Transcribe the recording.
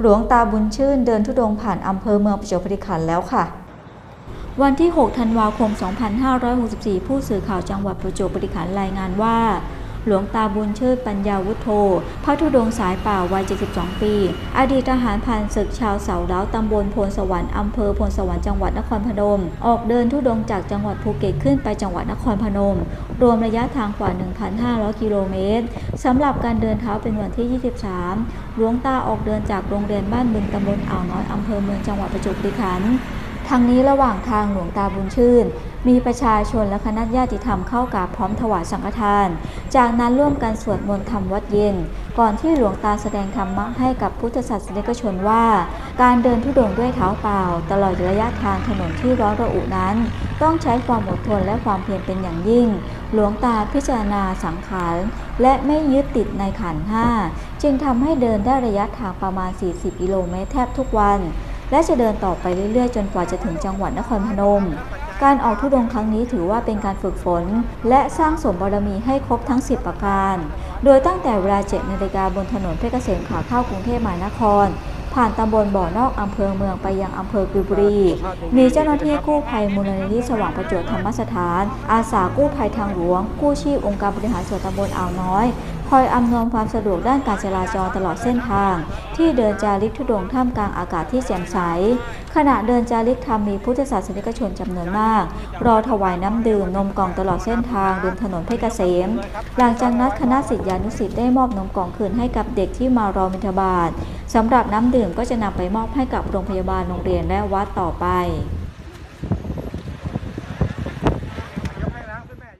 หลวงตาบุญชื่นเดินทุดงผ่านอำเภอเมืองประจวบคีรีขันธ์แล้วค่ะ วันที่ 6 ธันวาคม 2564 ผู้สื่อข่าวจังหวัดประจวบคีรีขันธ์รายงานว่า หลวงตาบุญชื่นปัญญาวุฒโธพระธุดงสายป่าวัย 72 ปี อดีตทหารผ่านศึกชาวเสาเล้าตำบลโพนสวรรค์อำเภอโพนสวรรค์จังหวัดนครพนม ออกเดินทุดงจากจังหวัดภูเก็ตขึ้นไปจังหวัดนครพนม รวมระยะทางกว่า 1,500 กิโลเมตรสำหรับการเดินเท้าเป็นวันที่ 23 หลวงตาออกเดินจากโรงเรียนบ้านบึงตำบลอ่าวน้อยอำเภอเมืองจังหวัดประจวบคีรีขันธ์ ทางนี้ระหว่างทางหลวงตาบุญชื่น มีประชาชนและคณะญาติธรรมเข้ากราบพร้อมถวายสังฆทาน จากนั้นร่วมกันสวดมนต์ทำวัดเย็น ก่อนที่หลวงตาแสดงธรรมะให้กับพุทธศาสนิกชนว่า การเดินทุดงด้วยเท้าเปล่า ตลอดระยะทางถนนที่ร้อนระอุนั้น ต้องใช้ความอดทนและความเพียรเป็นอย่างยิ่ง หลวงตาพิจารณาสังขารและไม่ยึดติดในขันห้าจึงทำให้เดินได้ระยะทางประมาณ 40 กิโลเมตรแทบทุกวัน และจะเดินต่อไปเรื่อยๆ จนกว่าจะถึงจังหวัดนครพนม การออกทุดงค์ครั้งนี้ถือว่าเป็นการฝึกฝน และสร้างสมบารมีให้ครบทั้ง 10 ประการ โดยตั้งแต่เวลา7นาฬิกาบนถนนเพชรเกษมขาเข้ากรุงเทพมหานคร ผ่านตำบลบ่อนอกอำเภอเมืองไปยังอำเภอกุยบุรี มีเจ้าหน้าที่กู้ภัยมูลนิธิสว่างประจวบธรรมสถาน อาสากู้ภัยทางหลวง กู้ชีพองค์การบริหารส่วนตำบลอ่าวน้อย คอยอำนวยความสะดวกด้านการจราจรตลอดเส้นทาง ที่เดินจาริกทุดงท่ามกลางอากาศที่แจ่มใส ขณะเดินจาริกธรรมมีพุทธศาสนิกชนจำนวนมาก รอถวายน้ำดื่มนมกล่องตลอดเส้นทางริมถนนเพชรเกษม หลังจากนั้นคณะศิษยานุศิษย์ได้มอบนมกล่องคืนให้กับเด็กที่มารอมิทบาทสำหรับน้ำดื่มก็จะนำไปมอบให้กับโรงพยาบาลโรงเรียนและวัดต่อไป